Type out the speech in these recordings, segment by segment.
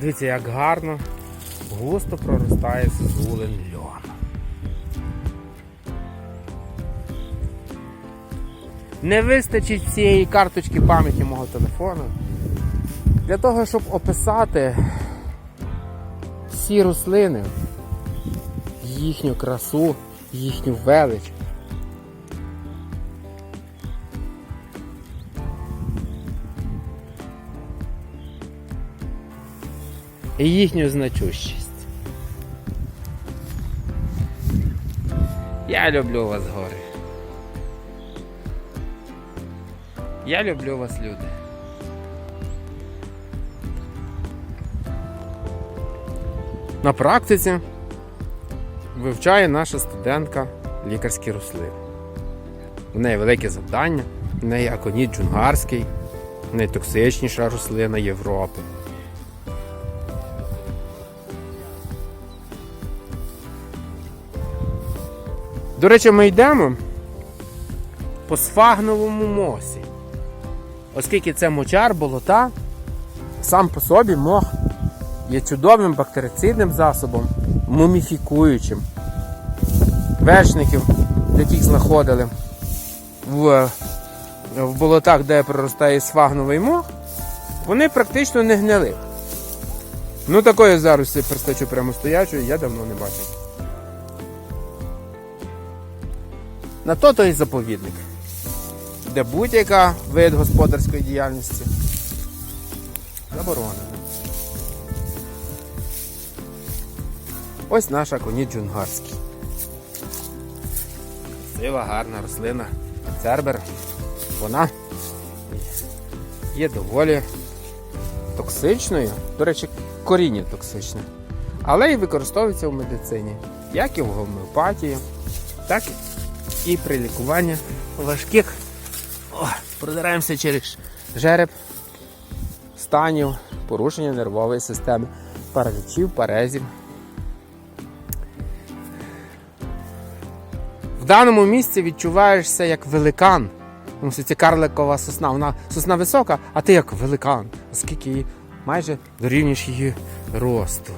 Подивіться, як гарно, густо проростає зулен льон. Не вистачить цієї карточки пам'яті мого телефону для того, щоб описати всі рослини, їхню красу, їхню велич. І їхню значущість. Я люблю вас, гори. Я люблю вас, люди. На практиці вивчає наша студентка лікарські рослини. У неї велике завдання, в неї аконіт джунгарський, найтоксичніша рослина Європи. До речі, ми йдемо по сфагновому мосі. Оскільки це мочар болота, сам по собі мох є чудовим бактерицидним засобом, муміфікуючим. Вершників, яких знаходили в, в болотах, де проростає сфагновий мох, вони практично не гнили. Ну такої зарості перстачу прямо стоячої я давно не бачив. На то то і заповідник, де будь-яка вид господарської діяльності заборонена. Ось наш аконіт джунгарський. Красива, гарна рослина. Цербер. Вона є доволі токсичною. До речі, коріння токсичне. Але і використовується в медицині, як і в гомеопатії, так і при лікуванні важких. О, продираємося через жереб, станів, порушення нервової системи, паралічів, парезів. В даному місці відчуваєшся як великан. Тому що це карликова сосна. Вона сосна висока, а ти як великан, оскільки її майже дорівнюєш її росту.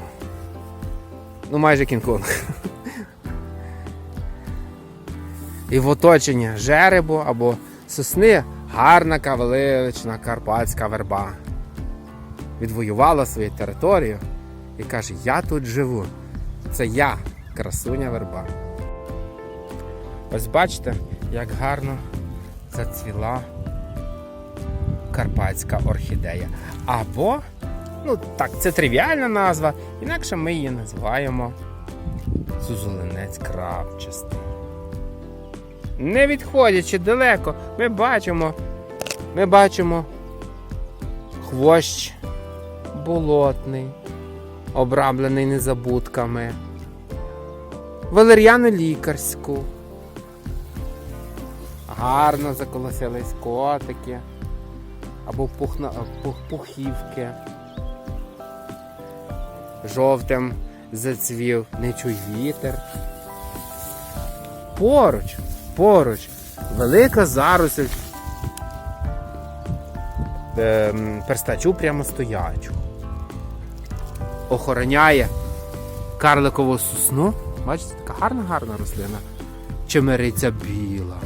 Ну, майже Кінг-Конг. І в оточенні жеребу або сосни гарна кавелична карпатська верба. Відвоювала свою територію і каже: Я тут живу. Це я, красуня верба. Ось бачите, як гарно зацвіла карпатська орхідея. Або, ну так, це тривіальна назва, інакше ми її називаємо Сузулинець крапчастий. Не відходячи далеко, ми бачимо, ми бачимо хвощ болотний, обрамлений незабудками, валер'яну лікарську. Гарно заколосились котики або пухна, пух, пухівки. Жовтим зацвів нечуй вітер. Поруч, поруч, велика заросль ем, перстачу прямо стоячу. Охороняє карликову сосну. Бачите, така гарна гарна рослина. Чемериця біла.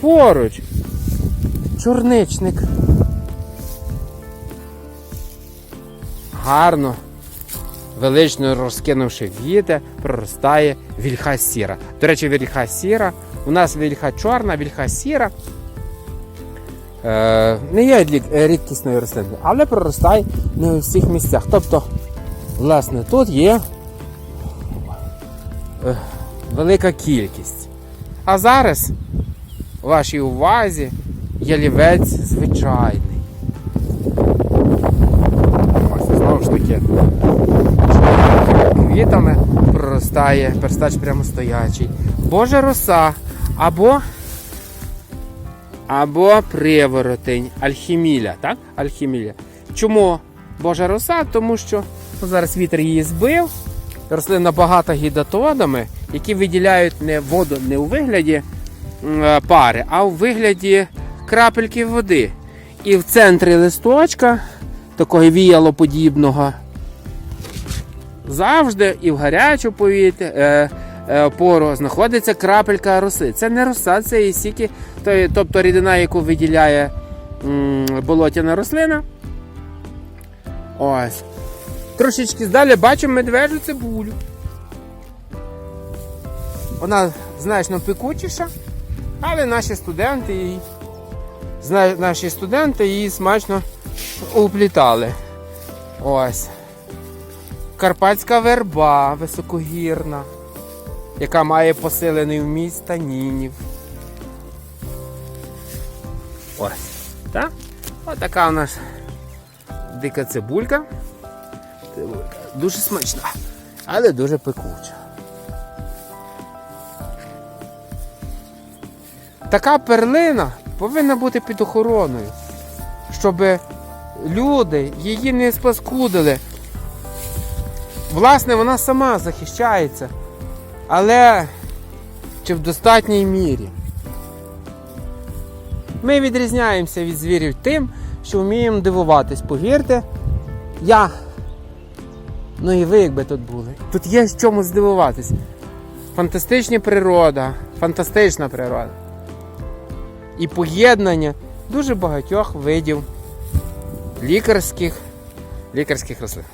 Поруч. Чорничник. Гарно, велично розкинувши віте, проростає вільха сіра. До речі, вільха сіра. У нас вільха чорна, вільха сіра. Е, не є рід- рідкісною рослиною, але проростає не у всіх місцях. Тобто, власне, тут є е, велика кількість. А зараз у вашій увазі ялівець звичайний. Таки квітами проростає перстач прямо стоячий. Божа роса або або приворотень, альхіміля, так? Альхіміля. Чому Божа роса? Тому що ну, зараз вітер її збив, рослина багата гідатодами, які виділяють не воду не у вигляді е, пари, а у вигляді крапельки води. І в центрі листочка такого віялоподібного. Завжди і в гарячу повітря, е, е, пору знаходиться крапелька роси. Це не роса, це і сіки, тобто рідина, яку виділяє болотяна рослина. Ось. Трошечки далі бачимо медвежу цибулю. Вона значно пекучіша, але наші студенти її, наші студенти її смачно уплітали. Ось. Карпатська верба високогірна, яка має посилений вміст танінів. Ось. Так? Ось така у нас дика цибулька. Цибулька. Дуже смачна, але дуже пекуча. Така перлина повинна бути під охороною, щоб люди її не спаскудили. Власне, вона сама захищається, але чи в достатній мірі. Ми відрізняємося від звірів тим, що вміємо дивуватись. Повірте, я. Ну і ви, якби тут були. Тут є з чому здивуватись. Фантастична природа, фантастична природа. І поєднання дуже багатьох видів лікарських, лікарських рослин.